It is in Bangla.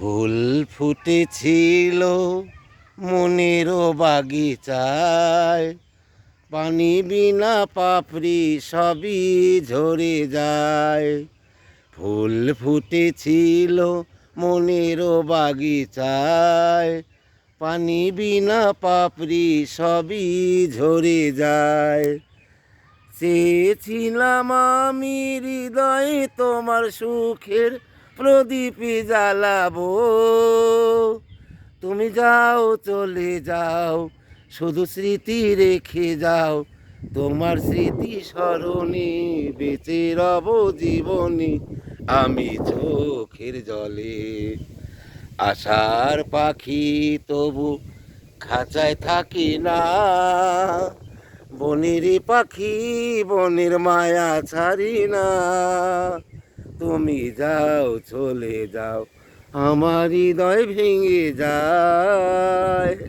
ফুল ফুটেছিল মনেরও বাগিচায়। পানি বিনা পাপড়ি সবই ঝরে যায়। ফুল ফুটেছিল মনেরও বাগিচায়। পানি বিনা পাপড়ি সবই ঝরে যায়। চেয়েছিলাম আমি হৃদয়ে তোমার সুখের প্রদীপ জ্বালাবো। তুমি যাও, চলে যাও, শুধু স্মৃতি রেখে যাও। তোমার স্মৃতি স্মরণে বেঁচে রব জীবনে, আমি চোখের জলে। আশার পাখি তবু খাঁচায় থাকি না। বনের পাখি, বনের মায়া ছাড়ি না। তুমি যাও চলে যাও আমার হৃদয় ভেঙে যায়।